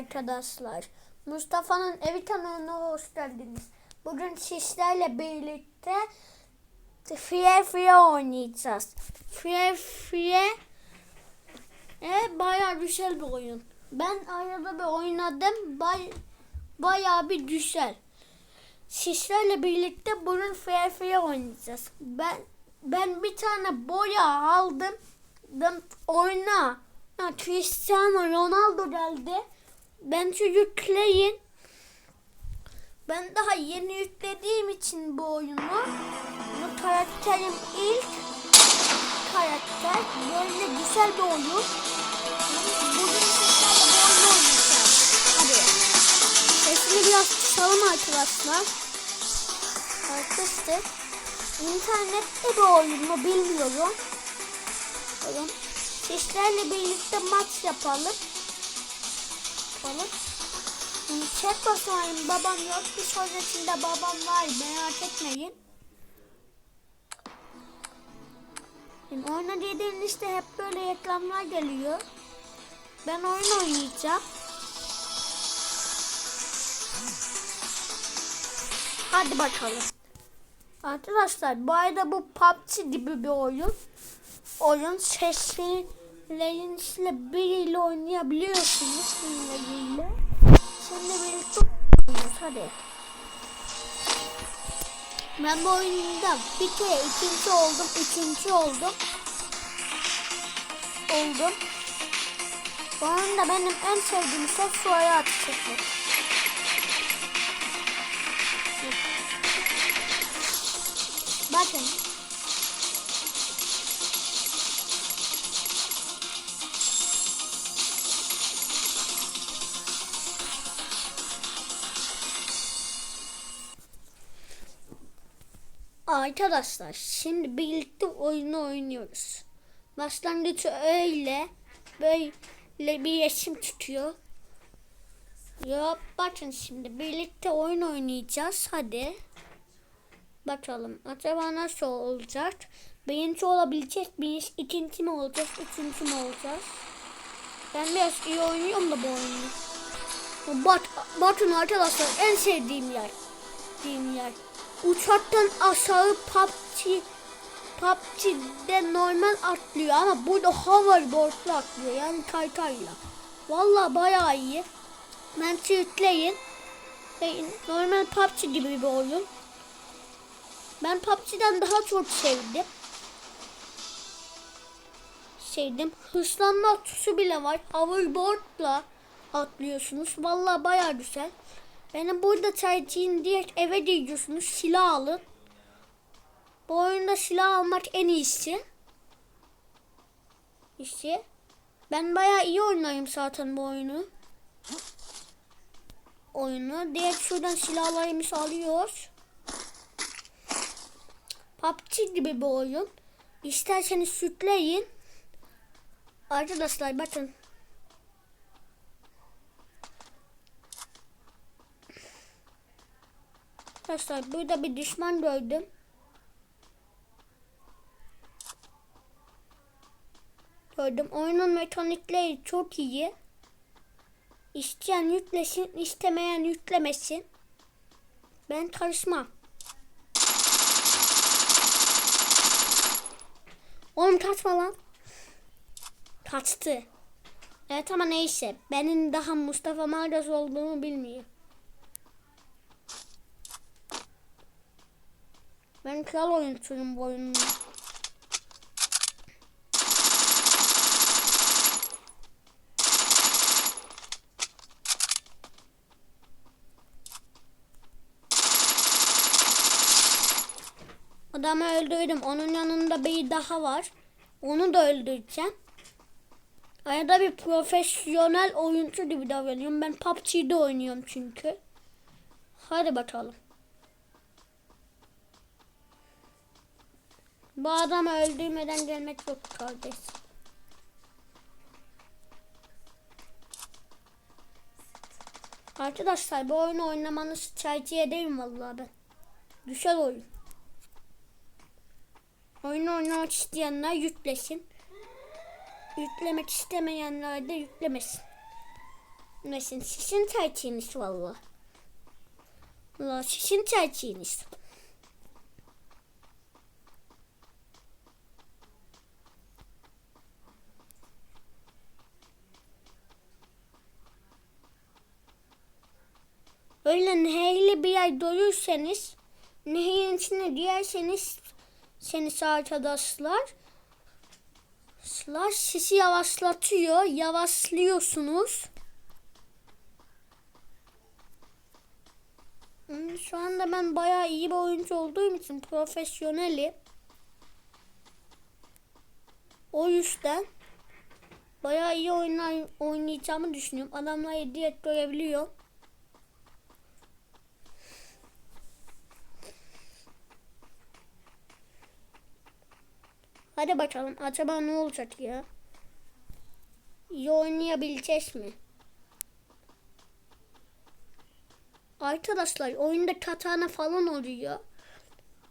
arkadaşlar. Mustafa'nın evi kanalına hoş geldiniz. Bugün sizlerle birlikte Free Free oynayacağız. Free Free e, bayağı güzel bir oyun. Ben arada bir oynadım. Bay, bayağı bir güzel. Sizlerle birlikte bugün Free Free oynayacağız. Ben ben bir tane boya aldım. Oyna. Ha, Cristiano Ronaldo geldi. Ben şu yükleyin. Ben daha yeni yüklediğim için bu oyunu. Bu karakterim ilk karakter. Böyle güzel bir oyun. Bugün sizlerle bu oyunu oynayacağız. Hadi. Sesini biraz kısalım arkadaşlar. Arkadaşlar. İnternette bir oyun mu bilmiyorum. Bakalım. Sizlerle birlikte maç yapalım. Yapalım. Chat basmayın. Babam yok. Bir sonrasında babam var. Merak etmeyin. Şimdi oyuna dediğinizde hep böyle reklamlar geliyor. Ben oyun oynayacağım. Hadi bakalım. Arkadaşlar bu arada bu PUBG gibi bir oyun. Oyun seslerinizle biriyle oynayabiliyorsunuz. Biriyle. Şimdi birlikte oynuyoruz hadi. Ben bu oyunda bir kere ikinci oldum, üçüncü oldum. Oldum. Bu oyunda benim en sevdiğim şey suya atış Arkadaşlar şimdi birlikte oyunu oynuyoruz. Başlangıcı öyle böyle bir resim tutuyor. Ya bakın şimdi birlikte oyun oynayacağız hadi. Bakalım acaba nasıl olacak? Birinci olabilecek miyiz? İkinci mi olacağız? Üçüncü mü olacağız? Ben biraz iyi oynuyorum da bu oyunu. Bak, bakın arkadaşlar en sevdiğim yer. Sevdiğim yer. Uçaktan aşağı PUBG PUBG'de normal atlıyor ama burada hoverboardla atlıyor yani kaykayla. Valla bayağı iyi. Ben yükleyin. Normal PUBG gibi bir oyun. Ben PUBG'den daha çok sevdim. Sevdim. Hırslanma tuşu bile var. Hoverboard'la atlıyorsunuz. Vallahi bayağı güzel. Benim burada tercihim direkt eve gidiyorsunuz. Silah alın. Bu oyunda silah almak en iyisi. İşte. Ben bayağı iyi oynayayım zaten bu oyunu. Oyunu. Direkt şuradan silahlarımızı alıyoruz. PUBG gibi bir oyun. İsterseniz sütleyin. Arkadaşlar bakın. Arkadaşlar burada bir düşman gördüm. Gördüm. Oyunun mekanikleri çok iyi. İsteyen yüklesin, istemeyen yüklemesin. Ben karışmam. Oğlum kaçma lan. Kaçtı. Evet ama neyse. Benim daha Mustafa Mardas olduğumu bilmiyor. Ben kral oyuncuyum bu oyunda. Adamı öldürdüm. Onun yanında bir daha var. Onu da öldüreceğim. Arada bir profesyonel oyuncu gibi davranıyorum. Ben PUBG'de oynuyorum çünkü. Hadi bakalım. Bu adamı öldürmeden gelmek yok kardeş. Arkadaşlar bu oyunu oynamanızı tercih ederim vallahi ben. Güzel oyun. Oyunu oynamak isteyenler yüklesin. Yüklemek istemeyenler de yüklemesin. Mesela sizin tercihiniz valla. Valla sizin tercihiniz. Öyle nehirli bir yer doyursanız nehirin içine girerseniz seni arkadaşlar Slash sizi yavaşlatıyor. Yavaşlıyorsunuz. Hmm, Şu anda ben bayağı iyi bir oyuncu olduğum için profesyonelim. O yüzden bayağı iyi oyunlar oynayacağımı düşünüyorum. Adamları direkt görebiliyor. Hadi bakalım acaba ne olacak ya? İyi oynayabileceğiz mi? Arkadaşlar oyunda katana falan oluyor.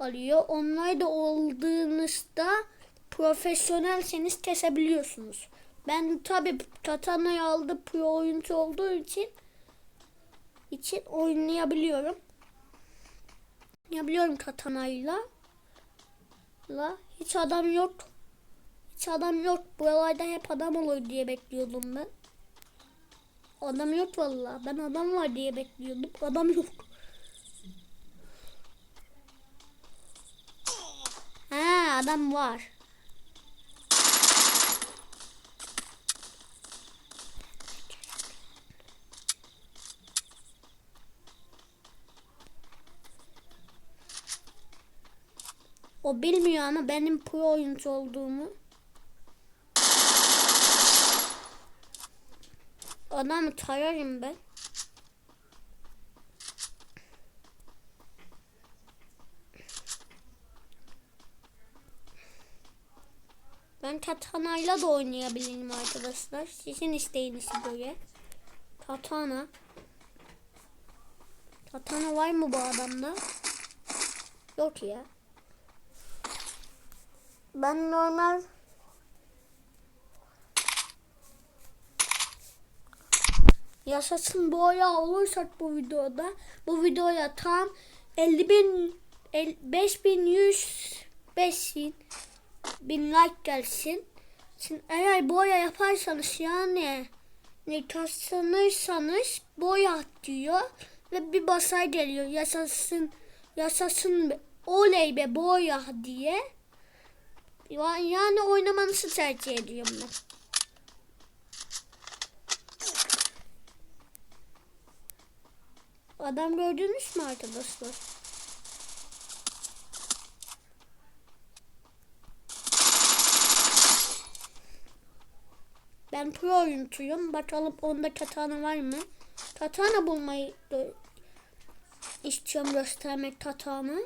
Oluyor. Onlar da olduğunuzda profesyonelseniz kesebiliyorsunuz. Ben tabi katanayı aldı pro oyuncu olduğu için için oynayabiliyorum. Oynayabiliyorum katanayla. La hiç adam yok. Hiç adam yok. Buralarda hep adam olur diye bekliyordum ben. Adam yok vallahi. Ben adam var diye bekliyordum. Adam yok. Ha adam var. O bilmiyor ama benim pro oyuncu olduğumu. Adamı tararım ben. Ben Tatana'yla da oynayabilirim arkadaşlar. Sizin isteğinize göre. Tatana. Tatana var mı bu adamda? Yok ya. Ben normal Yaşasın boya olursak bu videoda bu videoya tam 50 bin 5100 5000 bin like gelsin. Şimdi eğer boya yaparsanız yani ne kazanırsanız boya diyor ve bir basar geliyor yaşasın be, oley be boya diye. Yani oynamanızı tercih ediyorum ben. Adam gördünüz mü arkadaşlar? Ben pro oyuncuyum. Bakalım onda katana var mı? Katana bulmayı istiyorum göstermek katana.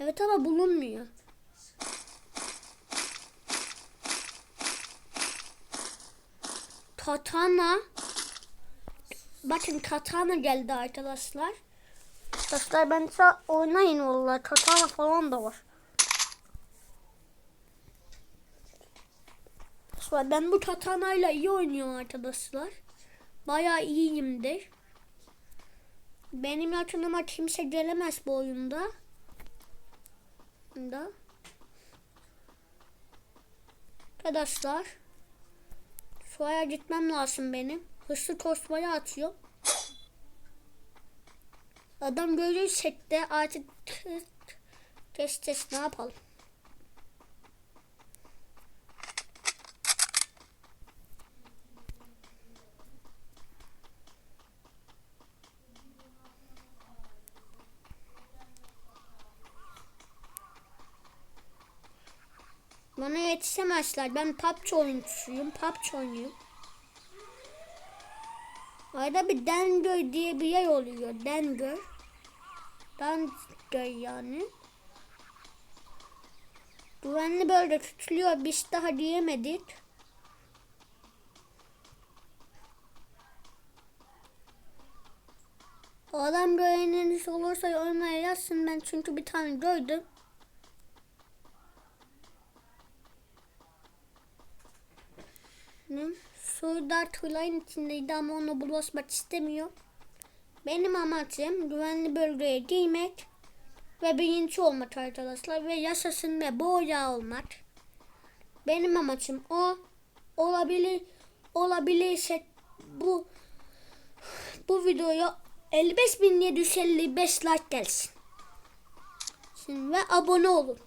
Evet ama bulunmuyor. Katana. Bakın katana geldi arkadaşlar. Arkadaşlar ben oynayın vallahi. Katana falan da var. Arkadaşlar ben bu katanayla iyi oynuyorum arkadaşlar. Bayağı iyiyimdir. Benim yakınıma kimse gelemez bu oyunda. Da. Arkadaşlar. Şuraya gitmem lazım benim. Hırslı koşmaya atıyor. Adam görürsek de artık keseceğiz ne yapalım. Bana yetişemezler. Ben PUBG oyuncusuyum. PUBG oynuyorum. Arada bir Dengöy diye bir yer oluyor. Dengöy. Dengöy yani. Güvenli böyle tutuluyor. Biz daha diyemedik. Adam göreniniz olursa yorumlara yazsın. Ben çünkü bir tane gördüm. Ne? Suudar tırların içindeydi ama onu bulaşmak istemiyor. Benim amacım güvenli bölgeye girmek ve birinci olmak arkadaşlar ve yaşasın ve boya olmak. Benim amacım o. Olabilir olabilirse bu bu videoya 55.755 like gelsin. Şimdi ve abone olun.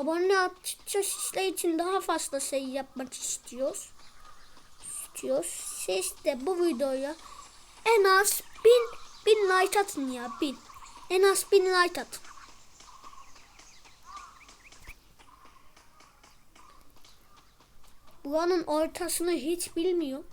Abone yaptıkça sizler için daha fazla şey yapmak istiyoruz. İstiyoruz. Siz de bu videoya en az bin, bin like atın ya bin. En az bin like atın. Buranın ortasını hiç bilmiyor.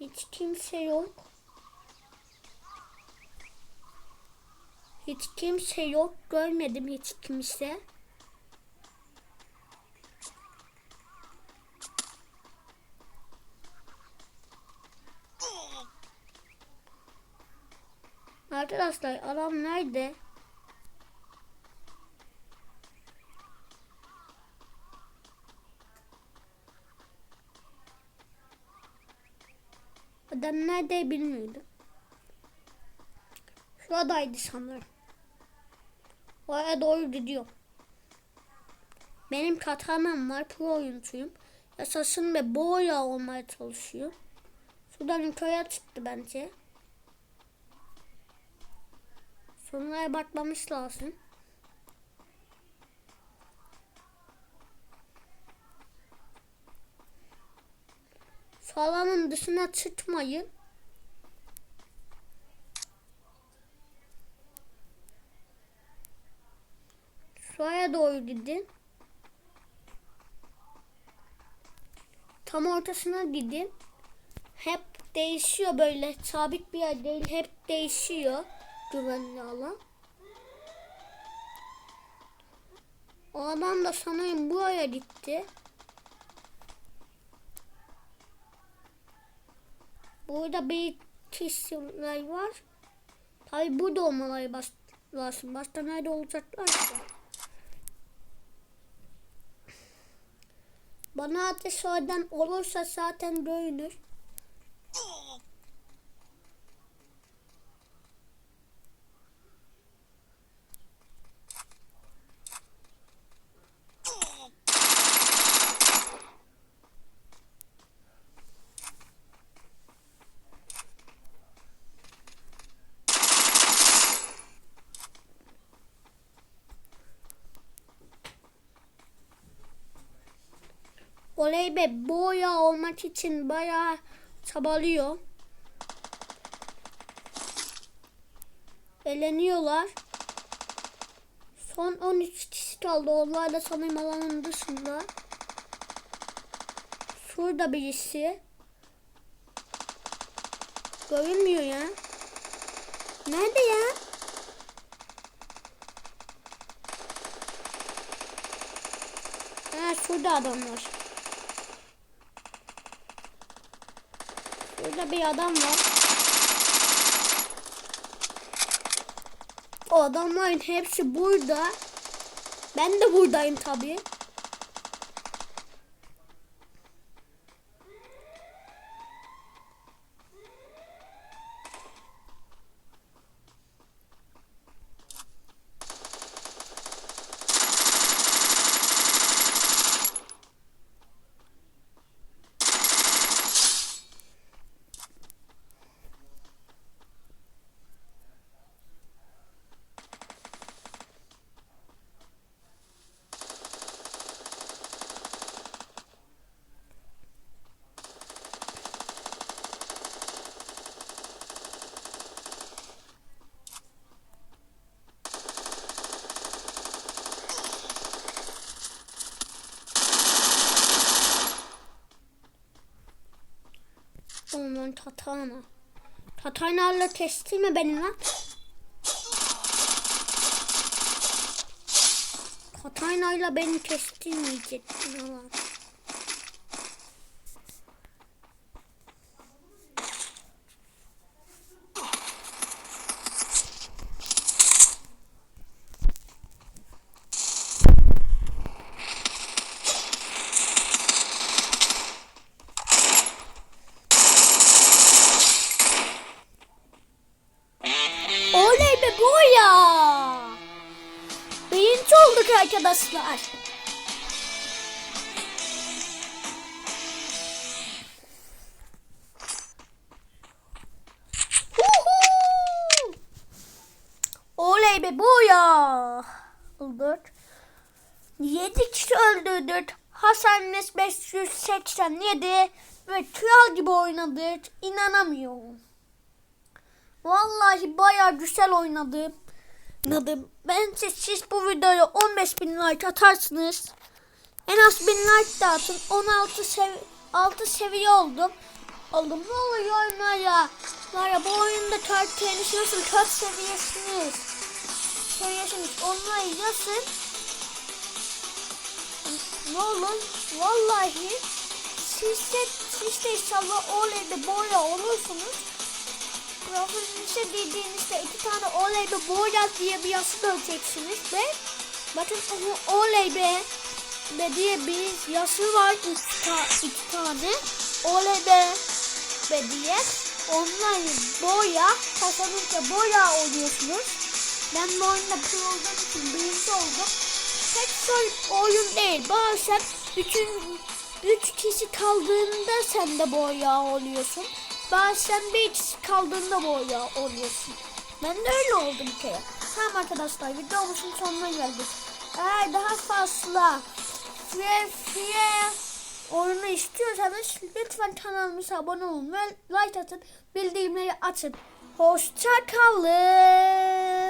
Hiç kimse yok. Hiç kimse yok. Görmedim hiç kimse. Arkadaşlar adam nerede? Adam nerede bilmiyordum. Şuradaydı sanırım. Oraya doğru gidiyor. Benim katanam var. Pro oyuncuyum. Yaşasın ve boya olmaya çalışıyor. Şuradan yukarıya çıktı bence. Sonraya bakmamış lazım. Şu dışına çıkmayın. Şuraya doğru gidin. Tam ortasına gidin. Hep değişiyor böyle. Sabit bir yer değil. Hep değişiyor. Güvenli alan. O adam da sanırım buraya gitti. Burada bir kişiler var. Tabi burada olmaları lazım. Başka nerede olacaklar ki? Bana ateş oradan olursa zaten görünür. Be boya olmak için bayağı çabalıyor. Eleniyorlar. Son 13 kişi kaldı. Onlar da sanırım alanın dışında. Şurada birisi. Görünmüyor ya. Nerede ya? Ha şurada adam var. Burada bir adam var. O adamların hepsi burada. Ben de buradayım tabii. Oğlum Tatana. Tatana'yla kestirme beni lan. Tatana'yla beni kestirmeyecektin lan. başladık arkadaşlar. Oley be boya. Öldürt. 7 kişi öldürdük. Hasan Nes 587 ve kral gibi oynadık. İnanamıyorum. Vallahi bayağı güzel oynadım. Oynadım. Bence siz bu videoya 15 bin like atarsınız. En az 1000 like de atın. 16 sev 6 seviye oldum. Oldum. Ne oluyor oyunlara? Var ya bu oyunda karakteriniz nasıl kaç seviyesiniz? Seviyesiniz. Onları yazın. Ne olur? Vallahi siz de, siz de inşallah oleyde boya olursunuz. Profilinize dediğinizde iki tane oley be diye bir yazı göreceksiniz ve bakın oley be be diye bir yazı var iki, ta, iki tane oley be diye onları boya kazanınca boya oluyorsunuz. Ben bu oyunda pro olduğum için birinci oldum. Tek zor oyun değil. Bazen bütün üç kişi kaldığında sen de boya oluyorsun. Bazen bir kaldığında boya oluyorsun. Ben de öyle oldum kere. Tamam arkadaşlar videomuzun sonuna geldik. Eğer daha fazla Fire Fire oyunu istiyorsanız lütfen kanalımıza abone olun ve like atın, bildirimleri açın. Hoşça kalın.